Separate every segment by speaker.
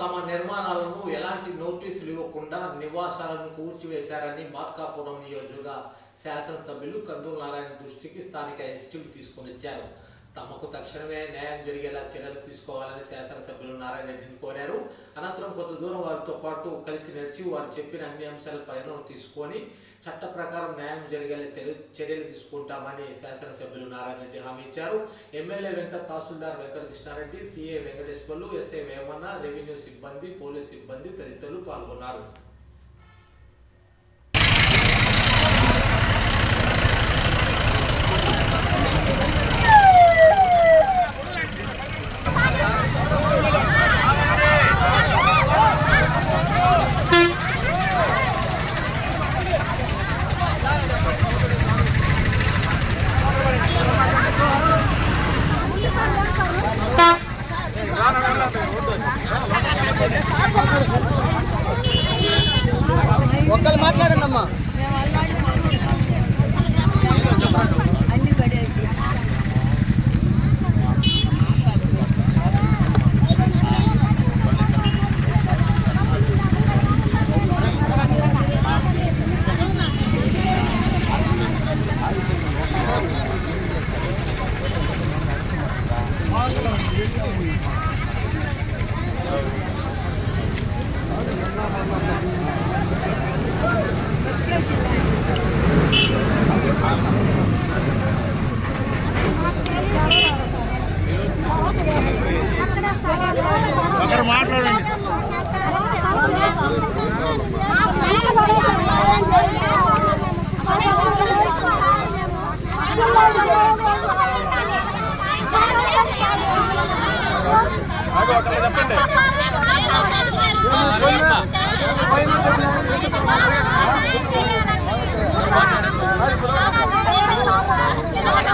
Speaker 1: తమ నిర్మాణాలను ఎలాంటి నోటీసులు ఇవ్వకుండా నివాసాలను కూల్చివేశారని మార్కాపురం నియోజకవర్గ శాసనసభ్యులు కందుల నారాయణ దృష్టికి స్థానిక ఎస్టీలు తీసుకుని వచ్చారు తమకు తక్షణమే న్యాయం జరిగేలా చర్యలు తీసుకోవాలని శాసనసభ్యులు నారాయణ రెడ్డిని కోరారు. అనంతరం కొంత దూరం వారితో పాటు కలిసి నడిచి వారు చెప్పిన అన్ని అంశాల పరిణామం తీసుకొని చట్ట ప్రకారం న్యాయం జరిగేలా చర్యలు తీసుకుంటామని శాసనసభ్యులు నారాయణ రెడ్డి హామీ ఇచ్చారు. ఎమ్మెల్యే వెంట tahsildar Venkatakrishnareddy CA Venkateswarlu SI Vemanna revenue సిబ్బంది పోలీస్ సిబ్బంది తదితరులు పాల్గొన్నారు.
Speaker 2: మాట్లాడారు. మాట్లాడండి. చెప్పండి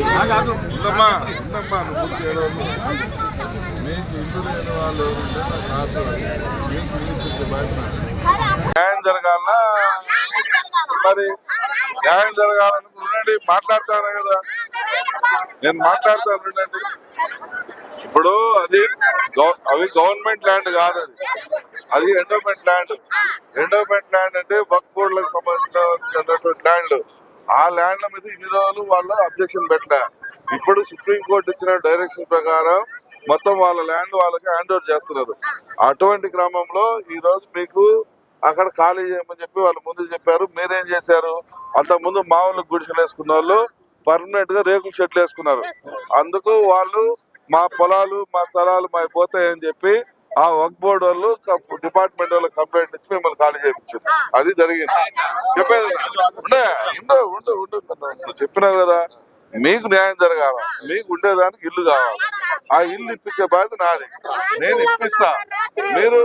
Speaker 3: ఉందమ్మా ఉందమ్మా నువ్వు చేయడం మీకు లేని వాళ్ళు నాకు మీకు బయట న్యాయం జరగాల మరి న్యాయం జరగాలని ఉండండి మాట్లాడతాను కదా. నేను మాట్లాడతాను ఉండండి. ఇప్పుడు అది అవి గవర్నమెంట్ ల్యాండ్ కాదు అది. అది ఎండోమెంట్ ల్యాండ్. ఎండోమెంట్ ల్యాండ్ అంటే వక్ బోర్డులకు సంబంధించినటువంటి ల్యాండ్. ఆ ల్యాండ్ల మీద ఇన్ని రోజులు వాళ్ళు అబ్జెక్షన్ పెట్టలే. ఇప్పుడు సుప్రీం కోర్టు ఇచ్చిన డైరెక్షన్ ప్రకారం మొత్తం వాళ్ళ ల్యాండ్ వాళ్ళకి హ్యాండ్ ఓవర్ చేస్తున్నారు. అటువంటి క్రమంలో ఈ రోజు మీకు అక్కడ ఖాళీ చేయమని చెప్పి వాళ్ళు ముందు చెప్పారు. మీరేం చేశారు? అంత ముందు మామూలు గుడిసెలు వేసుకున్న వాళ్ళు పర్మనెంట్గా రేకుల షెడ్లు వేసుకున్నారు. అందుకు వాళ్ళు మా పొలాలు మా స్థలాలు మా పోతాయని చెప్పి ఆ వర్క్ బోర్డు వాళ్ళు డిపార్ట్మెంట్ వాళ్ళు కంప్లైంట్ ఇచ్చి మిమ్మల్ని ఖాళీ చేయించారు అది జరిగింది చెప్పేది ఉండే ఉండు ఉండు ఉండు నువ్వు చెప్పినావు కదా మీకు న్యాయం జరగాల మీకు ఉండేదానికి ఇల్లు కావాలి ఆ ఇల్లు ఇప్పించే బాధ్యత నాది నేను ఇప్పిస్తా మీరు